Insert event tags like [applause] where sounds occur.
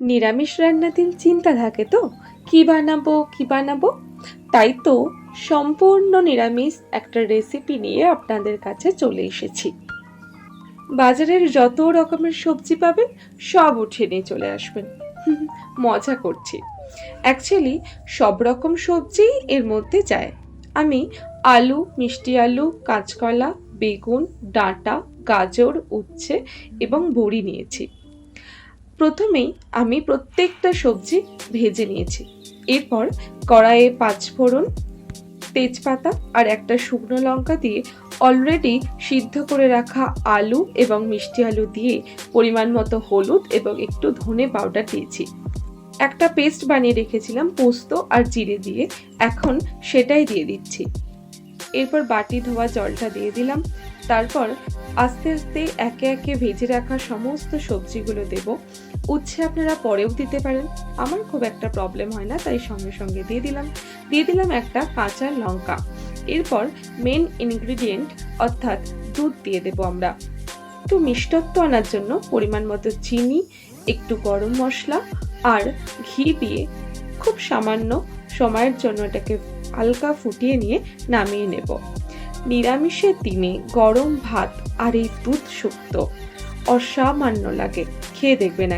নিরামিষ রান্নার দিন চিন্তা থাকে তো? কি বানাবো কি বানাবো? তাই তো সম্পূর্ণ নিরামিষ একটা রেসিপি নিয়ে আপনাদের কাছে চলে এসেছি। বাজারের যত রকমের সবজি পাবেন, সব উঠিয়ে নিয়ে চলে আসবেন। [laughs] মজা করছি। অ্যাকচুয়ালি সব রকম সবজি এর মধ্যে যায়। আমি আলু, মিষ্টি আলু, কাঁচকলা, বেগুন, ডাঁটা, গাজর, উচ্ছে এবং বড়ি নিয়েছি। প্রথমেই আমি প্রত্যেকটা সবজি ভেজে নিয়েছি। এরপর কড়াইয়ে পাঁচফোড়ন তেজপাতা আর একটা শুকনো লঙ্কা দিয়ে অলরেডি সিদ্ধ করে রাখা আলু এবং মিষ্টি আলু দিয়ে পরিমাণ মতো হলুদ এবং একটু ধনে পাউডার দিয়েছি। একটা পেস্ট বানিয়ে রেখেছিলাম পোস্ত আর জিরে দিয়ে। এখন সেটাই দিয়ে দিচ্ছি। এরপর বাটি ধোয়া জলটা দিয়ে দিলাম। তারপর আস্তে আস্তে একে একে ভেজে রাখা সমস্ত সবজিগুলো দেব। উচ্ছে আপনারা পরেও দিতে পারেন। আমার খুব একটা প্রবলেম হয় না, তাই সঙ্গে সঙ্গে দিয়ে দিলাম। দিয়ে দিলাম একটা কাঁচা লঙ্কা। এরপর মেন ইনগ্রিডিয়েন্ট অর্থাৎ দুধ দিয়ে দেবো আমরা। একটু মিষ্টত্ব আনার জন্য পরিমাণ মতো চিনি, একটু গরম মশলা আর ঘি দিয়ে খুব সামান্য সময়ের জন্য এটাকে হালকা ফুটিয়ে নিয়ে নামিয়ে নেব। নিরামিষের দিনে গরম ভাত আর এই দুধ শুক্ত অসামান্য লাগে। খেয়ে দেখবেন